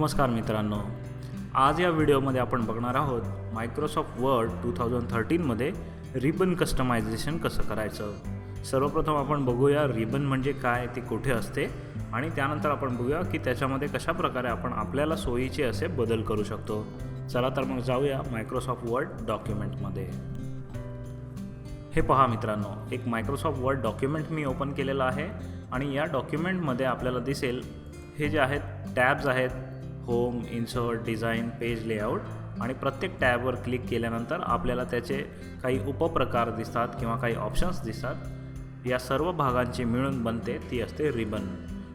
नमस्कार मित्रांनो. आज या व्हिडिओमध्ये आपण बघणार आहोत मायक्रोसॉफ्ट वर्ड टू थाउजंड थर्टीनमध्ये रिबन कस्टमायझेशन कसं करायचं? सर्वप्रथम आपण बघूया रिबन म्हणजे काय ते कुठे असते? आणि त्यानंतर आपण बघूया की त्याच्यामध्ये कशा प्रकारे आपण आपल्याला सोयीचे असे बदल करू शकतो. चला तर मग जाऊया मायक्रोसॉफ्ट वर्ड डॉक्युमेंटमध्ये हे पहा मित्रांनो एक मायक्रोसॉफ्ट वर्ड डॉक्युमेंट मी ओपन केलेलं आहे आणि या डॉक्युमेंटमध्ये आपल्याला दिसेल हे जे आहेत टॅब्स आहेत home insert design page layout आणि प्रत्येक टॅबवर क्लिक केल्यानंतर आपल्याला त्याचे काही उपप्रकार दिसतात किंवा काही ऑप्शन्स दिसतात. या सर्व भागांची मिळून बनते ती असते रिबन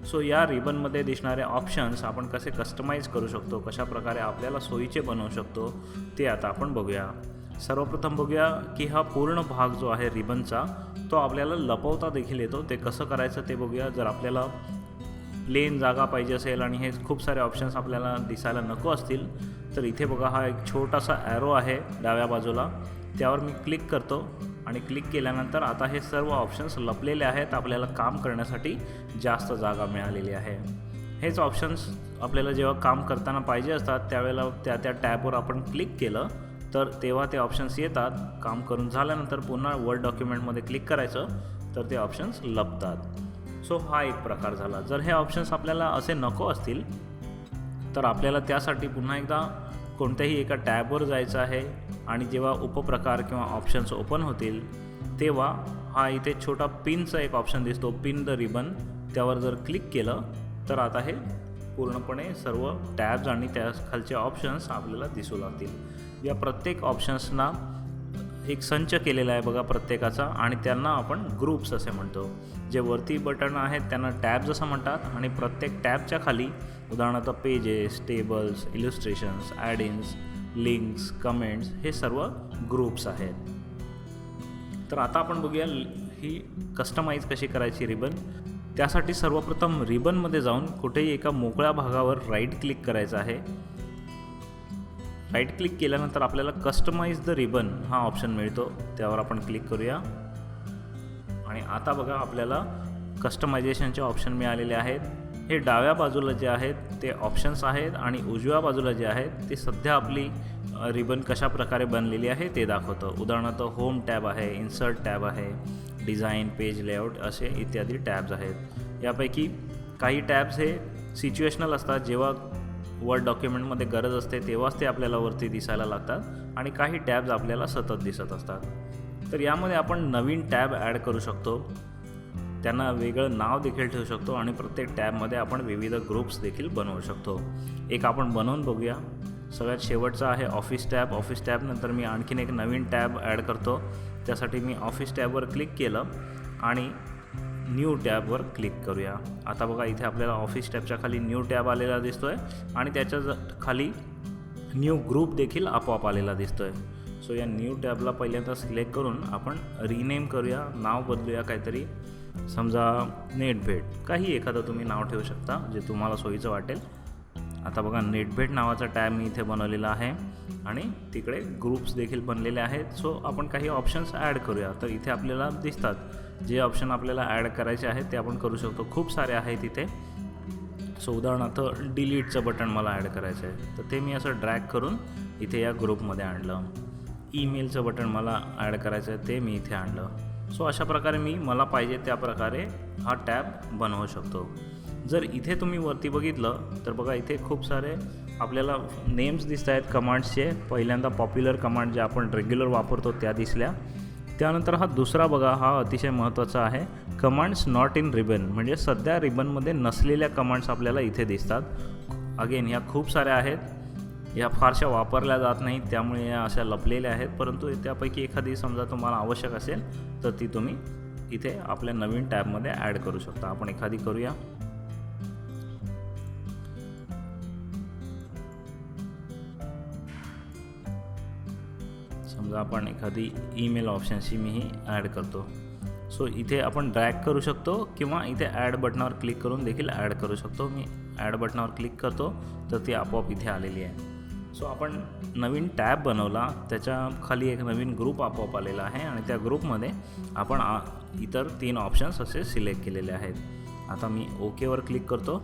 सो या रिबनमध्ये दिसणारे ऑप्शन्स आपण कसे कस्टमाइज करू शकतो कशा प्रकारे आपल्याला सोयीचे बनवू शकतो ते आता आपण बघूया. सर्वप्रथम बघूया की हा पूर्ण भाग जो आहे रिबनचा तो आपल्याला लपवता देखील येतो. ते कसं करायचं ते बघूया. जर आपल्याला प्लेन जागा पाहिजे असेल आणि हे खूप सारे ऑप्शन्स आपल्याला दिसायला नको असतील तर इथे बघा हा एक छोटासा ॲरो आहे डाव्या बाजूला. त्यावर मी क्लिक करतो आणि क्लिक केल्यानंतर आता हे सर्व ऑप्शन्स लपलेले आहेत आपल्याला काम करण्यासाठी जास्त जागा मिळालेली आहे. हेच ऑप्शन्स आपल्याला जेव्हा काम करताना पाहिजे असतात त्यावेळेला त्या त्या टॅबवर आपण क्लिक केलं तर तेव्हा ते ऑप्शन्स येतात. काम करून झाल्यानंतर पुन्हा वर्ड डॉक्युमेंटमध्ये क्लिक करायचं तर ते ऑप्शन्स लपतात. सो हा एक प्रकार झाला. जर हे ऑप्शन्स आपल्याला असे नको असतील तर आपल्याला त्यासाठी पुन्हा एकदा कोणत्याही एका टॅबवर जायचं आहे आणि जेव्हा उपप्रकार किंवा ऑप्शन्स ओपन होतील तेव्हा हा इथे छोटा पिनचा एक ऑप्शन दिसतो पिन द रिबन त्यावर जर क्लिक केलं तर आता हे पूर्णपणे सर्व टॅब्स आणि त्या खालचे ऑप्शन्स आपल्याला दिसू लागतील. या प्रत्येक ऑप्शन्सना एक संच केलेला आहे बघा प्रत्येकाचा आणि त्यांना आपण ग्रुप्स असे म्हणतो. जे वरती बटन आहेत त्यांना टॅब्स असं म्हणतात आणि प्रत्येक टॅबच्या खाली उदाहरणार्थ pages tables illustrations add ins links comments हे सर्व ग्रुप्स आहेत. तर आता आपण बघूया ही कस्टमाइज कशी करायची रिबन त्यासाठी सर्वप्रथम रिबनमध्ये जाऊन कुठेही एका मोकळ्या भागावर राईट क्लिक करायचं आहे. राईट क्लिक केल्यानंतर आपल्याला कस्टमाइज द रिबन हा ऑप्शन मिळतो. त्यावर आपण क्लिक करूया. आणि आता बघा आपल्याला कस्टमायझेशनचे ऑप्शन मिळालेले आहेत. हे डाव्या बाजूला जे आहेत ते ऑप्शन्स आहेत आणि उजव्या बाजूला जे आहेत ते सध्या आपली रिबन कशा प्रकारे बनलेली आहे ते दाखवतं. उदाहरणार्थ होम टॅब आहे इन्सर्ट टॅब आहे डिझाईन पेज लेआउट असे इत्यादी टॅब्स आहेत. यापैकी काही टॅब्स हे सिच्युएशनल असतात. जेव्हा वर्ड डॉक्युमेंटमध्ये गरज असते तेव्हाच ते आपल्याला वरती दिसायला लागतात आणि काही टॅब्स आपल्याला सतत दिसत असतात. तर यामध्ये आपण नवीन टॅब ॲड करू शकतो. त्यांना वेगळं नाव देखील ठेवू शकतो आणि प्रत्येक टॅबमध्ये आपण विविध ग्रुप्स देखील बनवू शकतो. एक आपण बनवून बघूया. सगळ्यात शेवटचा आहे ऑफिस टॅब. ऑफिस टॅबनंतर मी आणखीन एक नवीन टॅब ॲड करतो. त्यासाठी मी ऑफिस टॅबवर क्लिक केलं आणि न्यू टॅबवर क्लिक करूया. आता बघा इथे आपल्याला ऑफिस टॅबच्या खाली न्यू टॅब आलेला दिसतो आहे आणि त्याच्याखाली न्यू ग्रुप देखील आपोआप आलेला दिसतो आहे सो या न्यू टॅबला पहिल्यांदा सिलेक्ट करून आपण रिनेम करूया नाव बदलूया काहीतरी. समजा नेटभेट काही एखादं तुम्ही नाव ठेवू शकता जे तुम्हाला सोयीचं वाटेल. आता बघा नेटभेट नावाचा टॅब मी इथे बनवलेला आहे आणि तिकडे ग्रुप्स देखील बनलेले आहेत. सो आपण काही ऑप्शन्स ॲड करूया. तर इथे आपल्याला दिसतात. जे ऑप्शन आपल्याला ॲड करायचे आहेत ते आपण करू शकतो. खूप सारे आहेत इथे. सो उदाहरणार्थ डिलीटचं बटन मला ॲड करायचं आहे तर ते मी असं ड्रॅग करून इथे या ग्रुपमध्ये आणलं. ईमेलचं बटन मला ॲड करायचं आहे ते मी इथे आणलं. सो अशा प्रकारे मी मला पाहिजे त्या प्रकारे हा टॅब बनवू शकतो. जर इथे तुम्ही वरती बघितलं तर बघा इथे खूप सारे आपल्याला नेम्स दिसत आहेत कमांड्सचे पहिल्यांदा पॉप्युलर कमांड जे आपण रेग्युलर वापरतो त्या दिसल्या. त्यानंतर हा दुसरा बघा हा अतिशय महत्त्वाचा आहे. कमांड्स नॉट इन रिबन म्हणजे सध्या रिबनमध्ये नसलेल्या कमांड्स आपल्याला इथे दिसतात. अगेन ह्या खूप साऱ्या आहेत. या फारशा वापरल्या जात नाहीत त्यामुळे या अशा लपलेल्या आहेत. परंतु त्यापैकी एखादी समजा तुम्हाला आवश्यक असेल तर ती तुम्ही इथे आपल्या नवीन टॅबमध्ये ॲड करू शकता. आपण एखादी करूया. समजा आपण एखादी ईमेल ऑप्शनशी मी ही ॲड करतो. सो इथे आपण ड्रॅग करू शकतो किंवा इथे ॲड बटनावर क्लिक करून देखील ॲड करू शकतो. मी ॲड बटनावर क्लिक करतो तर ती आपोआप इथे आलेली आहे. सो आपण नवीन टॅब बनवला. त्याच्याखाली एक नवीन ग्रुप आपोआप आलेला आहे आणि त्या ग्रुपमध्ये आपण आ इतर तीन ऑप्शन्स असे सिलेक्ट केलेले आहेत. आता मी ओकेवर क्लिक करतो.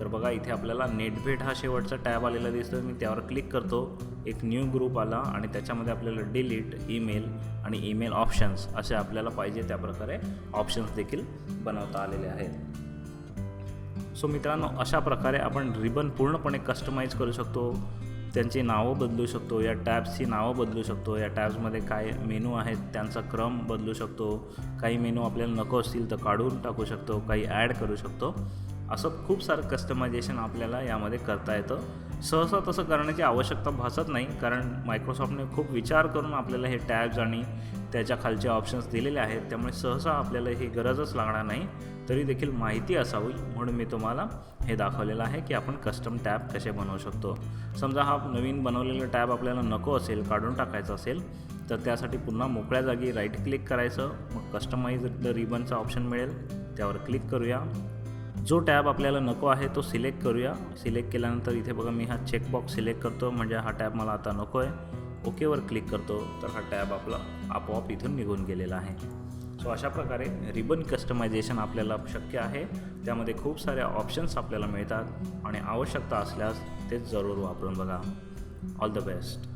तर बघा इथे आपल्याला नेटभेट हा शेवटचा टॅब आलेला दिसतो मी त्यावर क्लिक करतो. एक न्यू ग्रुप आला आणि त्याच्यामध्ये आपल्याला डिलीट ईमेल आणि ईमेल ऑप्शन्स असे आपल्याला पाहिजे त्या प्रकारे ऑप्शन्स देखील बनवता आलेले आहेत. सो मित्रांनो अशा प्रकारे आपण रिबन पूर्णपणे कस्टमाइज करू शकतो. त्यांची नावं बदलू शकतो. या टॅब्सची नावं बदलू शकतो. या टॅब्समध्ये काय मेनू आहेत त्यांचा क्रम बदलू शकतो. काही मेनू आपल्याला नको असतील तर काढून टाकू शकतो. काही ॲड करू शकतो. असं खूप सारं कस्टमायझेशन आपल्याला यामध्ये करता येतं. सहसा तसं करण्याची आवश्यकता भासत नाही कारण मायक्रोसॉफ्टने खूप विचार करून आपल्याला हे टॅब्स आणि त्याच्या खालचे ऑप्शन्स दिलेले आहेत. त्यामुळे सहसा आपल्याला ही गरजच लागणार नाही. तरी देखील माहिती असावी म्हणून मी तुम्हाला हे दाखवलेलं आहे की आपण कस्टम टॅब कसे बनवू शकतो. समजा हा नवीन बनवलेला टॅब आपल्याला नको असेल काढून टाकायचा असेल तर त्यासाठी पुन्हा मोकळ्या जागी राईट क्लिक करायचं. मग कस्टमाइज द रिबनचा ऑप्शन मिळेल. त्यावर क्लिक करूया. जो टॅब आपल्याला नको आहे तो सिलेक्ट करूया. सिलेक्ट केल्यानंतर इथे बघा मी हा चेकबॉक्स सिलेक्ट करतो. म्हणजे हा टॅब मला आता नको आहे. ओकेवर क्लिक करतो. तर हा टॅब आपला आपोआप इथून निघून गेलेला आहे. सो अशा प्रकारे रिबन कस्टमायझेशन आपल्याला शक्य आहे. त्यामध्ये खूप साऱ्या ऑप्शन्स आपल्याला मिळतात. आणि आवश्यकता असल्यास ते जरूर वापरून बघा. All the best